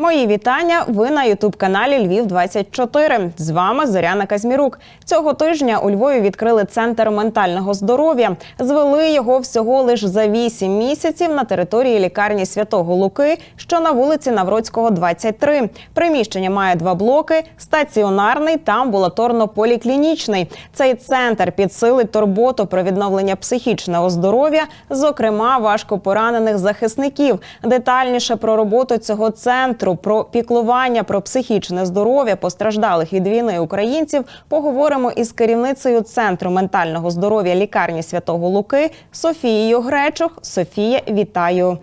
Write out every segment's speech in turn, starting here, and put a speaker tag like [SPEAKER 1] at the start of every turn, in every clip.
[SPEAKER 1] Мої вітання. Ви на Ютуб-каналі Львів 24 З вами Зоряна Казмірук. Цього тижня у Львові відкрили центр ментального здоров'я. Звели його всього лиш за 8 місяців на території лікарні Святого Луки, що на вулиці Навроцького, 23. Приміщення має два блоки: стаціонарний та амбулаторно-поліклінічний. Цей центр підсилить турботу про відновлення психічного здоров'я, зокрема важкопоранених захисників. Детальніше про роботу цього центру, про піклування про психічне здоров'я постраждалих від війни українців поговоримо із керівницею центру ментального здоров'я лікарні Святого Луки Софією Гречух. Софія, вітаю.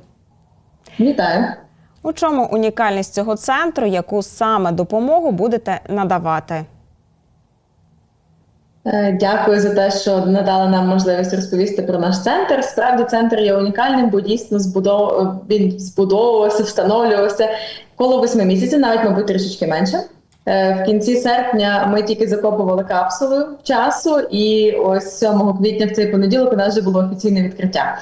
[SPEAKER 2] Вітаю.
[SPEAKER 1] У чому унікальність цього центру? Яку саме допомогу будете надавати?
[SPEAKER 2] Е, Дякую за те, що надали нам можливість розповісти про наш центр. Справді, центр є унікальним, бо дійсно збудов... він збудовувався, встановлювався коло восьми місяців, навіть, мабуть, трішечки менше. Е, В кінці серпня ми тільки закопували капсули часу, і ось 7 квітня в цей понеділок у нас вже було офіційне відкриття.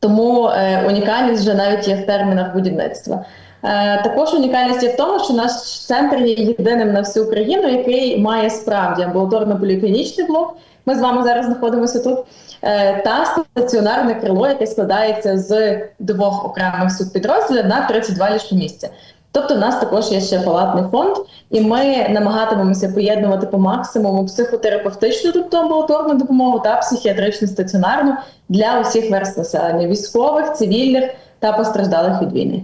[SPEAKER 2] Тому е, унікальність вже навіть є в термінах будівництва. Е, також унікальність є в тому, що наш центр є єдиним на всю Україну, який має справді амбулаторно-поліклінічний блок. Ми з вами зараз знаходимося тут. Е, та стаціонарне крило, яке складається з двох окремих субпідрозділів на 32 ліжки місця. Тобто, в нас також є ще палатний фонд, і ми намагатимемося поєднувати по максимуму психотерапевтичну, тобто амбулаторну допомогу та психіатричну стаціонарну для усіх верст населення військових, цивільних та постраждалих від війни.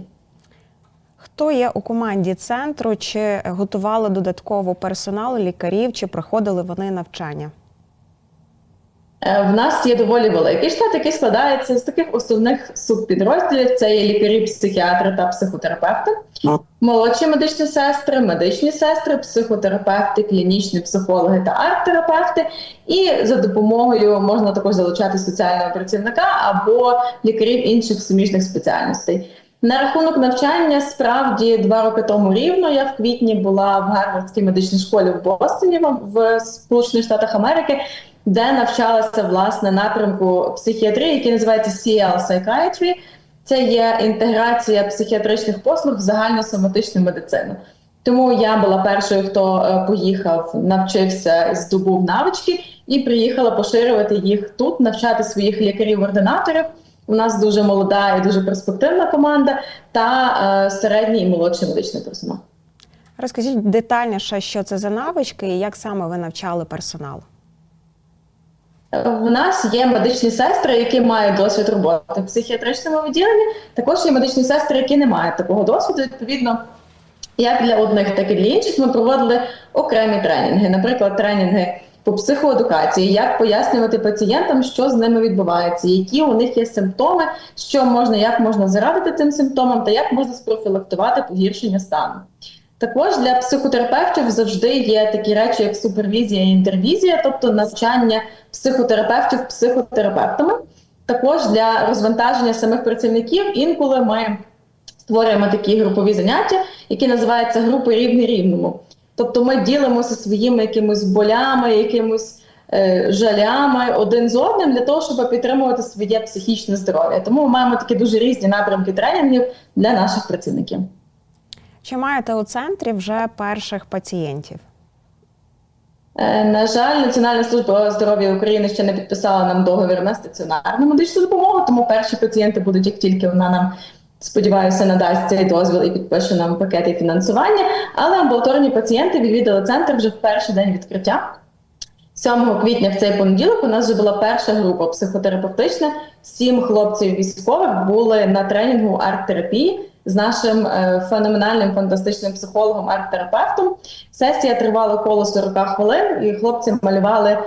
[SPEAKER 1] Хто є у команді центру? Чи готували додатково персоналу лікарів, чи проходили вони навчання?
[SPEAKER 2] Е, В нас є доволі великий штат, який складається з таких основних субпідрозділів: це є лікарі, психіатри та психотерапевти, молодші медичні сестри, медичні сестри, психотерапевти, клінічні психологи та арт-терапевти. І за допомогою можна також залучати соціального працівника або лікарів інших суміжних спеціальностей. На рахунок навчання справді два роки тому рівно я в квітні була в Гарвардській медичній школі в Бостоні в Сполучених Штатах Америки де навчалася власне напрямку психіатрії, який називається CL Psychiatry. Це є інтеграція психіатричних послуг в загальносоматичну медицину. Тому я була першою, хто е, поїхав, навчився, здобув навички і приїхала поширювати їх тут, навчати своїх лікарів-ординаторів. У нас дуже молода і дуже перспективна команда та е, середній і молодший медичний персонал.
[SPEAKER 1] Розкажіть детальніше, що це за навички і як саме ви навчали персонал?
[SPEAKER 2] В нас є медичні сестри, які мають досвід роботи в психіатричному відділенні. Також є медичні сестри, які не мають такого досвіду. Відповідно, як для одних, так і для інших, ми проводили окремі тренінги, наприклад, тренінги по психоедукації, як пояснювати пацієнтам, що з ними відбувається, які у них є симптоми, що можна, як можна зарадити цим симптомам, та як можна спрофілактувати погіршення стану. Також для психотерапевтів завжди є такі речі, як супервізія і інтервізія, тобто навчання психотерапевтів психотерапевтами. Також для розвантаження самих працівників інколи ми створюємо такі групові заняття, які називаються групи рівний рівному. Тобто ми ділимося своїми якимись болями, якимось е, жалями один з одним для того, щоб підтримувати своє психічне здоров'я. Тому ми маємо такі дуже різні напрямки тренінгів для наших працівників.
[SPEAKER 1] Чи маєте у центрі вже перших пацієнтів?
[SPEAKER 2] Е, На жаль, Національна служба здоров'я України ще не підписала нам договір на стаціонарну медичну допомогу, тому перші пацієнти будуть як тільки вона нам. Сподіваюся, надасть цей дозвіл і підпише нам пакети фінансування. Але амбулаторні пацієнти відвідали центр вже в перший день відкриття. 7 квітня в цей понеділок у нас вже була перша група психотерапевтична. Сім хлопців військових були на тренінгу арт-терапії з нашим е, феноменальним фантастичним психологом, арт-терапевтом. Сесія тривала коло 40 хвилин, і хлопці малювали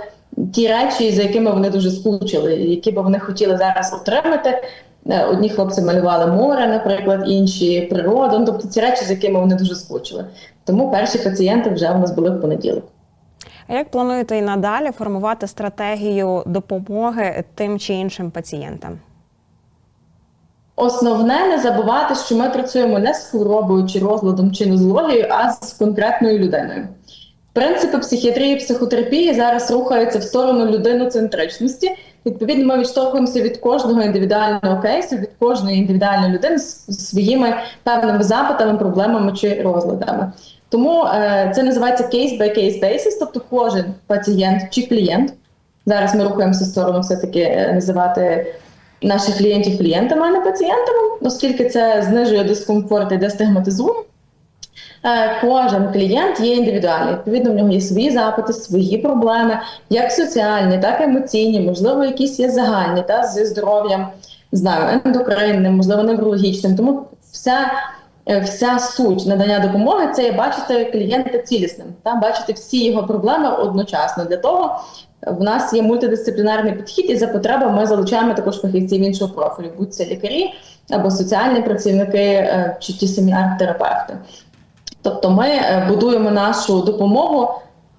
[SPEAKER 2] ті речі, за якими вони дуже скучили, які би вони хотіли зараз отримати. Е, Одні хлопці малювали море, наприклад, інші природу. Ну, тобто ці речі, з якими вони дуже скучили. Тому перші пацієнти вже у нас були в понеділок.
[SPEAKER 1] А як плануєте і надалі формувати стратегію допомоги тим чи іншим пацієнтам?
[SPEAKER 2] Основне не забувати, що ми працюємо не з хворобою чи розладом чи нозологією, а з конкретною людиною. Принципи психіатрії і психотерапії зараз рухаються в сторону людиноцентричності, Відповідно, ми відштовхуємося від кожного індивідуального кейсу, від кожної індивідуальної людини з своїми певними запитами, проблемами чи розладами. Тому е, це називається case by case basis, тобто кожен пацієнт чи клієнт. Зараз ми рухаємося в сторону все-таки е, називати наших клієнтів клієнтами, а не пацієнтами, оскільки це знижує дискомфорт і дестигматизує. Е, Кожен клієнт є індивідуальний. Відповідно, в нього є свої запити, свої проблеми, як соціальні, так і емоційні, можливо, якісь є загальні та зі здоров'ям, знаю, ендокринним, можливо, неврологічним. Тому вся, е, вся суть надання допомоги це бачити клієнта цілісним, та бачити всі його проблеми одночасно. Для того в нас є мультидисциплінарний підхід, і за потреби ми залучаємо також фахівців іншого профілю, будь це лікарі або соціальні працівники е, чи ті самі арт-терапевти. Тобто ми е, будуємо нашу допомогу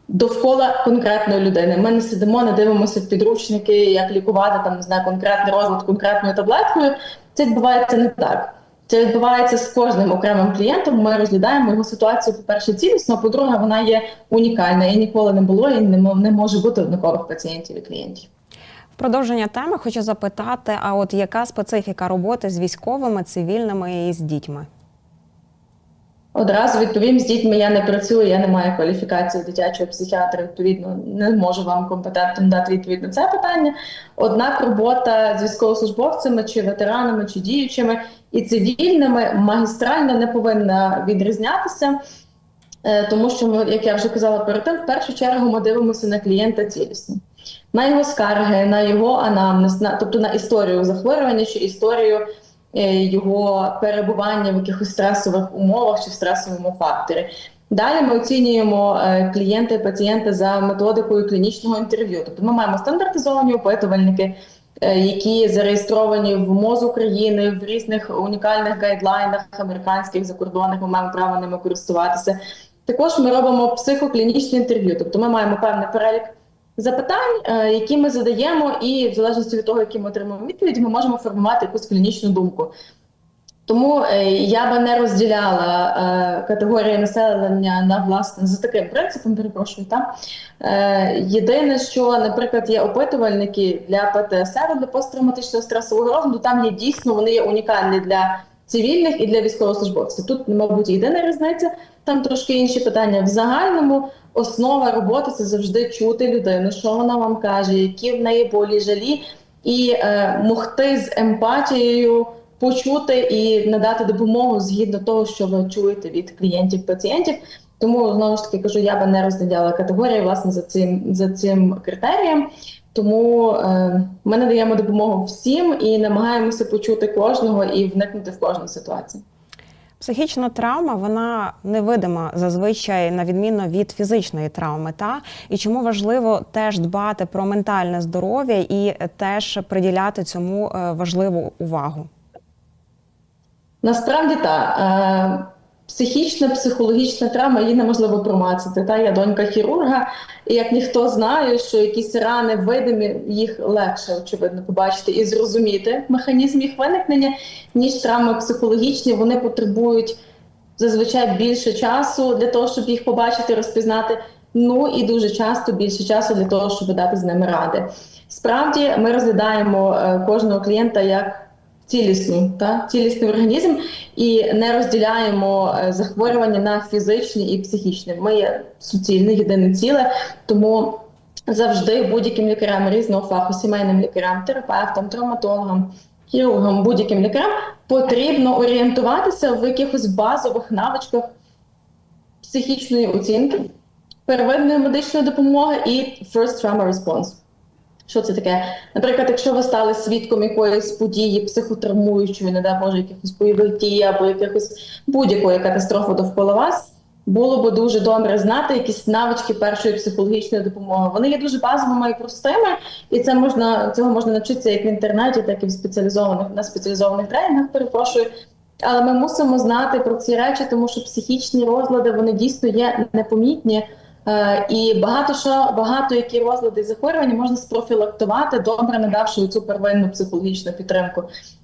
[SPEAKER 2] довкола конкретної людини. Ми не сидимо, не дивимося в підручники, як лікувати там не знаю, конкретний розлад конкретною таблеткою. Це відбувається не так. Це відбувається з кожним окремим клієнтом. Ми розглядаємо його ситуацію, по-перше, цілісно, а по-друге, вона є унікальна і ніколи не було, і не мо- не може бути однакових пацієнтів і клієнтів.
[SPEAKER 1] Продовження теми хочу запитати: а от яка специфіка роботи з військовими, цивільними і з дітьми?
[SPEAKER 2] Одразу відповім з дітьми. Я не працюю, я не маю кваліфікації дитячого психіатра. Відповідно, не можу вам компетентно дати відповідь на це питання. Однак робота з військовослужбовцями чи ветеранами, чи діючими і цивільними магістрально не повинна відрізнятися. Е, Тому що ми, як я вже казала перед тим, в першу чергу ми дивимося на клієнта цілісно, на його скарги, на його анамнез, на тобто на історію захворювання чи історію його перебування в якихось стресових умовах чи в стресовому факторі. Далі ми оцінюємо е, клієнта і пацієнта за методикою клінічного інтерв'ю. Тобто ми маємо стандартизовані опитувальники, е, які зареєстровані в МОЗ України в різних унікальних гайдлайнах американських закордонних. Ми маємо право ними користуватися. Також ми робимо психоклінічне інтерв'ю, тобто ми маємо певний перелік запитань, е, які ми задаємо, і в залежності від того, які ми отримуємо відповіді, ми можемо формувати якусь клінічну думку. Тому е, я би не розділяла е, категорії населення на власне за таким принципом, перепрошую. Та? Єдине, що, наприклад, є опитувальники для ПТСР, для посттравматичного стресового розладу, там є дійсно вони є унікальні для цивільних і для військовослужбовців. Тут, мабуть, єдина різниця, там трошки інші питання. В загальному основа роботи це завжди чути людину, що вона вам каже, які в неї болі жалі, і е, могти з емпатією почути і надати допомогу згідно того, що ви чуєте від клієнтів пацієнтів. Тому знову ж таки кажу, я би не розділяла категорії власне за цим за цим критерієм. Тому е, ми надаємо допомогу всім і намагаємося почути кожного і вникнути в кожну ситуацію.
[SPEAKER 1] Психічна травма вона невидима зазвичай на відміну від фізичної травми. Та і чому важливо теж дбати про ментальне здоров'я і теж приділяти цьому е, важливу увагу.
[SPEAKER 2] Насправді так. Психічна, психологічна травма її неможливо промацати. Та я донька хірурга, і як ніхто знає, що якісь рани видимі, їх легше очевидно побачити і зрозуміти механізм їх виникнення, ніж травми психологічні. Вони потребують зазвичай більше часу для того, щоб їх побачити, розпізнати. Ну і дуже часто більше часу для того, щоб дати з ними ради. Справді, ми розглядаємо е, кожного клієнта як цілісну та цілісний організм і не розділяємо е, захворювання на фізичні і психічні. Ми є суцільне, єдине ціле, тому завжди будь-яким лікарям різного фаху, сімейним лікарям, терапевтам, травматологам, хірургам, будь-яким лікарям потрібно орієнтуватися в якихось базових навичках психічної оцінки, первинної медичної допомоги і first trauma response. Що це таке? Наприклад, якщо ви стали свідком якоїсь події психотравмуючої, не дай Боже, якихось бойових або якихось будь-якої катастрофи довкола вас, було б дуже добре знати якісь навички першої психологічної допомоги. Вони є дуже базовими і простими, і це можна цього можна навчитися як в інтернеті, так і в спеціалізованих на спеціалізованих тренінгах. Перепрошую. Але ми мусимо знати про ці речі, тому що психічні розлади вони дійсно є непомітні. Е, І багато що багато які розлади і захворювання можна спрофілактувати, добре надавши цю первинну психологічну підтримку.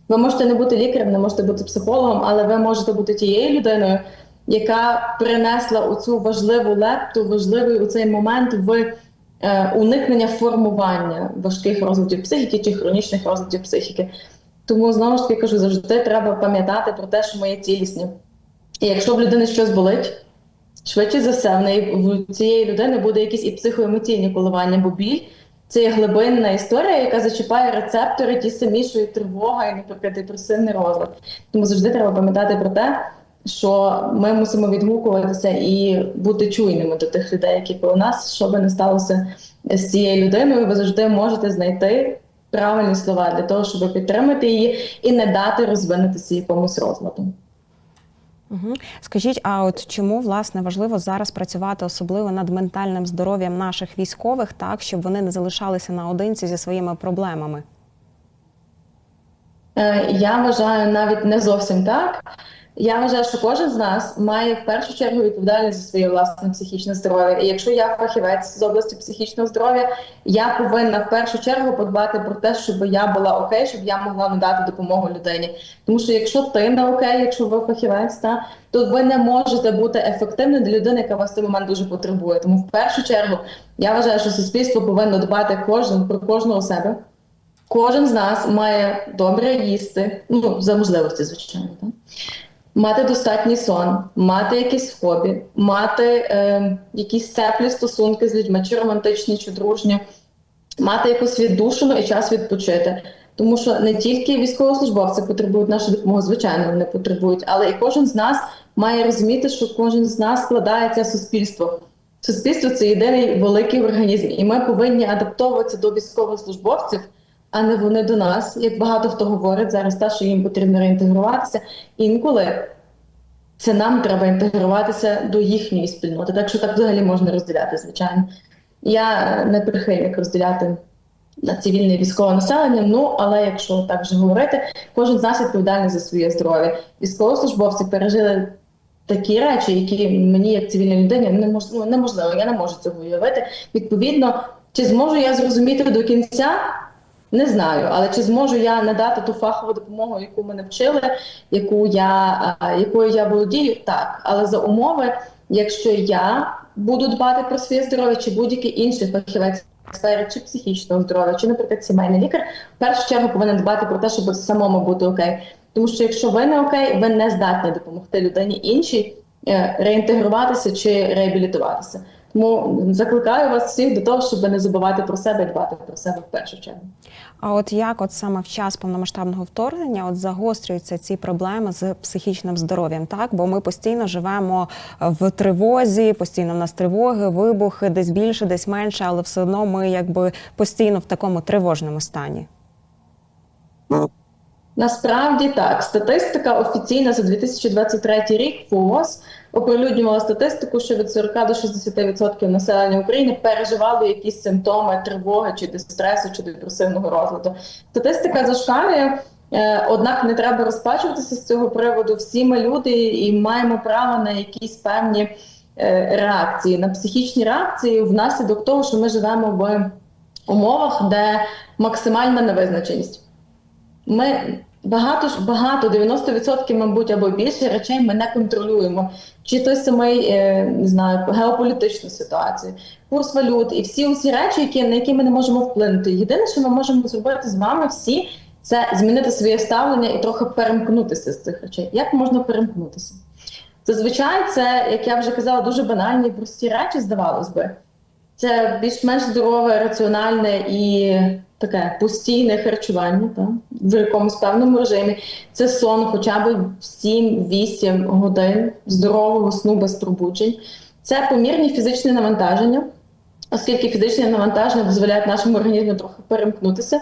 [SPEAKER 2] Ви можете не бути лікарем, не можете бути психологом, але ви можете бути тією людиною, яка принесла оцю важливу лепту, важливий у цей момент в е, уникнення формування важких розладів психіки чи хронічних розладів психіки. Тому знову ж таки кажу, завжди треба пам'ятати про те, що ми є цілісні. І якщо в людини щось болить, швидше за все, в неї в цієї людини буде якісь і психоемоційні коливання, бо біль це є глибинна історія, яка зачіпає рецептори, ті самі, що і тривога, і, наприклад, депресивний розлад. Тому завжди треба пам'ятати про те, що ми мусимо відгукуватися і бути чуйними до тих людей, які коло нас, що би не сталося з цією людиною, ви завжди можете знайти правильні слова для того, щоб підтримати її і не дати розвинутися якомусь розладу.
[SPEAKER 1] Угу. Скажіть, а от чому власне важливо зараз працювати особливо над ментальним здоров'ям наших військових, так щоб вони не залишалися наодинці зі своїми проблемами?
[SPEAKER 2] Е, Я вважаю навіть не зовсім так. Я вважаю, що кожен з нас має в першу чергу відповідальність за своє власне психічне здоров'я. І якщо я фахівець з області психічного здоров'я, я повинна в першу чергу подбати про те, щоб я була окей, щоб я могла надати допомогу людині. Тому що якщо ти не окей, якщо ви фахівець, та то ви не можете бути ефективним для людини, яка вас в цей момент дуже потребує. Тому в першу чергу я вважаю, що суспільство повинно дбати кожен про кожного себе. Кожен з нас має добре їсти, ну за можливості, звичайно, так? мати достатній сон, мати якісь хобі, мати е, якісь теплі стосунки з людьми, чи романтичні, чи дружні, мати якусь віддушину і час відпочити. Тому що не тільки військовослужбовці потребують нашої допомоги, звичайно, вони потребують, але і кожен з нас має розуміти, що кожен з нас складається суспільство. Суспільство це єдиний великий організм, і ми повинні адаптовуватися до військовослужбовців, а не вони до нас. Як багато хто говорить зараз, та що їм потрібно реінтегруватися. Інколи це нам треба інтегруватися до їхньої спільноти. Так що так взагалі можна розділяти, звичайно. Я не прихильник розділяти на цивільне військове населення. Ну але якщо так вже говорити, кожен з нас відповідальний за своє здоров'я. Військовослужбовці пережили такі речі, які мені, як цивільній людині, неможливо, неможливо. Я не можу цього уявити. Відповідно, чи зможу я зрозуміти до кінця? Не знаю, але чи зможу я надати ту фахову допомогу, яку мене вчили, яку я якою я володію? Так, але за умови, якщо я буду дбати про своє здоров'я, чи будь-який інший фахівець сфері чи психічного здоров'я, чи, наприклад, сімейний лікар, в першу чергу повинен дбати про те, щоб самому бути окей. Тому що якщо ви не окей, ви не здатні допомогти людині іншій е, реінтегруватися чи реабілітуватися. Тому закликаю вас всіх до того, щоб не забувати про себе і дбати про себе в першу чергу.
[SPEAKER 1] А от як от саме в час повномасштабного вторгнення от загострюються ці проблеми з психічним здоров'ям, так? Бо ми постійно живемо в тривозі, постійно в нас тривоги, вибухи, десь більше, десь менше, але все одно ми якби постійно в такому тривожному стані.
[SPEAKER 2] Насправді так, статистика офіційна за 2023 рік ФОС оприлюднювала статистику, що від 40 до 60% населення України переживало якісь симптоми тривоги чи дистресу, чи депресивного розладу. Статистика зашкалює, е, однак не треба розпачуватися з цього приводу. Всі ми люди і маємо право на якісь певні е, реакції, на психічні реакції внаслідок того, що ми живемо в умовах, де максимальна невизначеність. Ми багато ж багато, 90%, мабуть, або більше речей ми не контролюємо. Чи той самий е, не знаю, геополітичну ситуацію, курс валют і всі усі речі, які на які ми не можемо вплинути. Єдине, що ми можемо зробити з вами всі, це змінити своє ставлення і трохи перемкнутися з цих речей. Як можна перемкнутися? Зазвичай це, як я вже казала, дуже банальні прості речі, здавалось би. Це більш-менш здорове, раціональне і таке постійне харчування та, в якомусь певному режимі. Це сон хоча б 7-8 годин здорового сну без пробуджень. Це помірні фізичні навантаження, оскільки фізичні навантаження дозволяють нашому організму трохи перемкнутися,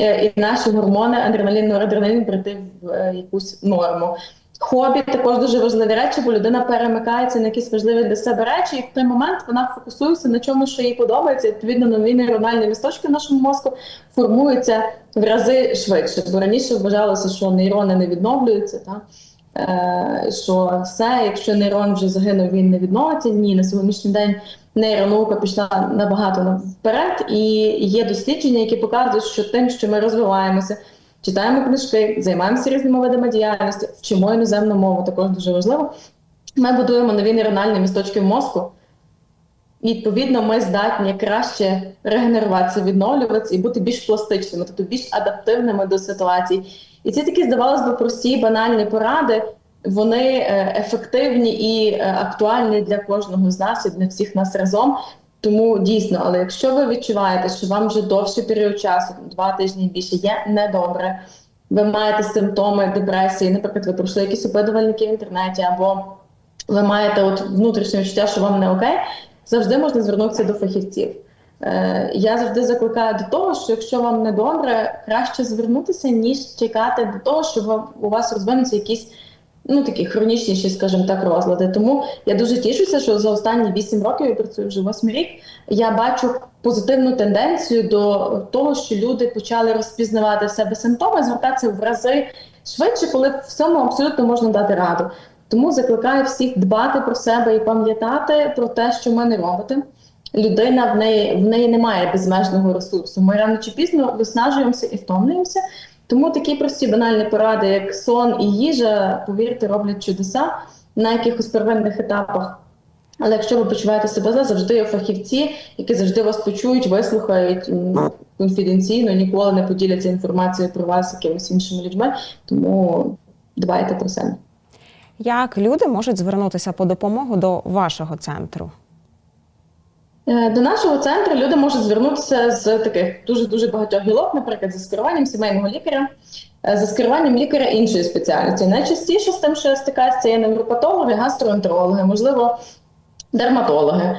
[SPEAKER 2] е, і наші гормони адреналін, норадреналін прийти в е, якусь норму. Хобі також дуже важливі речі, бо людина перемикається на якісь важливі для себе речі, і в той момент вона фокусується на чому, що їй подобається. Відповідно, нові нейрональні місточки в нашому мозку формуються в рази швидше. Бо раніше вважалося, що нейрони не відновлюються, та? Е, що все, якщо нейрон вже загинув, він не відновиться. Ні, на сьогоднішній день нейронаука пішла набагато вперед, і є дослідження, які показують, що тим, що ми розвиваємося. Читаємо книжки, займаємося різними видами діяльності, вчимо іноземну мову, також дуже важливо. Ми будуємо нові нейрональні місточки в мозку, І відповідно ми здатні краще регенеруватися, відновлюватися і бути більш пластичними, тобто більш адаптивними до ситуацій. І ці такі, здавалось би, прості банальні поради. Вони е, ефективні і е, актуальні для кожного з нас і для всіх нас разом. Тому дійсно, але якщо ви відчуваєте, що вам вже довший період часу, два тижні більше, є недобре, ви маєте симптоми депресії, наприклад, ви пройшли якісь опитувальники в інтернеті, або ви маєте от внутрішнє відчуття, що вам не окей, завжди можна звернутися до фахівців. Е, я завжди закликаю до того, що якщо вам не добре, краще звернутися, ніж чекати до того, що у вас розвинуться якісь ну такі хронічніші, скажімо так, розлади. Тому я дуже тішуся, що за останні 8 років я працюю вже 8 рік. Я бачу позитивну тенденцію до того, що люди почали розпізнавати в себе симптоми, звертатися в рази швидше, коли всьому абсолютно можна дати раду. Тому закликаю всіх дбати про себе і пам'ятати про те, що ми не робите. Людина в неї в неї немає безмежного ресурсу. Ми рано чи пізно виснажуємося і втомлюємося. Тому такі прості банальні поради, як сон і їжа, повірте, роблять чудеса на якихось первинних етапах. Але якщо ви почуваєте себе зле, завжди є фахівці, які завжди вас почують, вислухають конфіденційно, ніколи не поділяться інформацією про вас якимись іншими людьми. Тому дбайте про себе.
[SPEAKER 1] Як люди можуть звернутися по допомогу до вашого центру?
[SPEAKER 2] Е, До нашого центру люди можуть звернутися з таких дуже дуже багатьох гілок, наприклад, за скеруванням сімейного лікаря, е, за скеруванням лікаря іншої спеціальності. Найчастіше з тим, що я стикаюся, є невропатологи, гастроентерологи, можливо, дерматологи,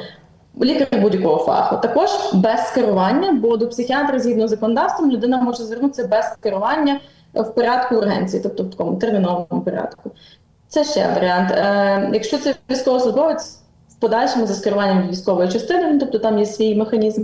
[SPEAKER 2] лікар будь-якого фаху. Також без скерування, бо до психіатра, згідно з законодавством, людина може звернутися без скерування в порядку ургенції, тобто в такому терміновому порядку. Це ще варіант. Е, якщо це військовослужбовець, подальшому за скеруванням військової частини, ну, тобто там є свій механізм.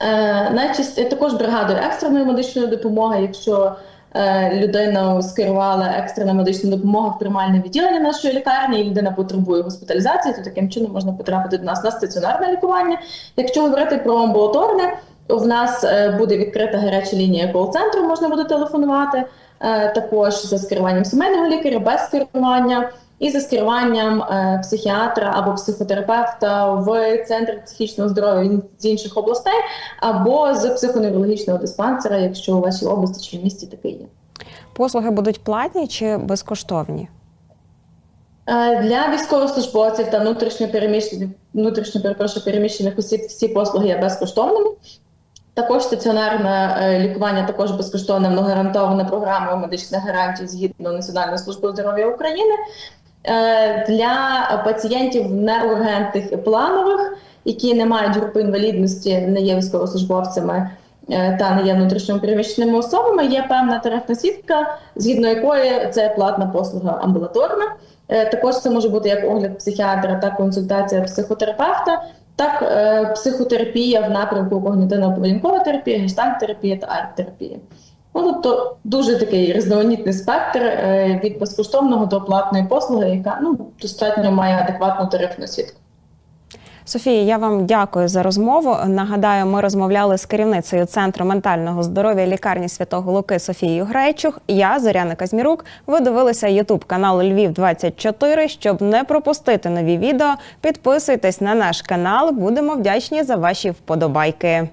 [SPEAKER 2] Е, найчасті також бригадою екстреної медичної допомоги, якщо е, людину скерувала екстрена медична допомога в приймальне відділення нашої лікарні, і людина потребує госпіталізації, то таким чином можна потрапити до нас на стаціонарне лікування. Якщо говорити про амбулаторне, в нас е, буде відкрита гаряча лінія кол-центру, можна буде телефонувати. Е, також за скеруванням сімейного лікаря, без скерування і за скеруванням е, психіатра або психотерапевта в центр психічного здоров'я з інших областей, або з психоневрологічного диспансера, якщо у вашій області чи в місті таке є.
[SPEAKER 1] Послуги будуть платні чи безкоштовні?
[SPEAKER 2] Е, Для військовослужбовців та внутрішньопереміщених внутрішньо перепрошую, переміщених осіб всі послуги є безкоштовними. Також стаціонарне е, лікування також безкоштовне, воно гарантоване програмою медичних гарантій згідно Національної служби здоров'я України. Е, Для пацієнтів неургентних і планових, які не мають групи інвалідності, не є військовослужбовцями е, та не є внутрішньо переміщеними особами, є певна тарифна сітка, згідно якої це платна послуга амбулаторна. Е, Також це може бути як огляд психіатра та консультація психотерапевта, так психотерапія в напрямку когнітивно-поведінкова терапія, гештальт-терапія та арт-терапія. Ну, тобто дуже такий різноманітний спектр е, від безкоштовного до платної послуги, яка ну, достатньо має адекватну тарифну сітку.
[SPEAKER 1] Софія, я вам дякую за розмову. Нагадаю, ми розмовляли з керівницею центру ментального здоров'я лікарні Святого Луки Софією Грейчух. Я Зоряна Казмірук. Ви дивилися Ютуб канал Львів 24 Щоб не пропустити нові відео, підписуйтесь на наш канал. Будемо вдячні за ваші вподобайки.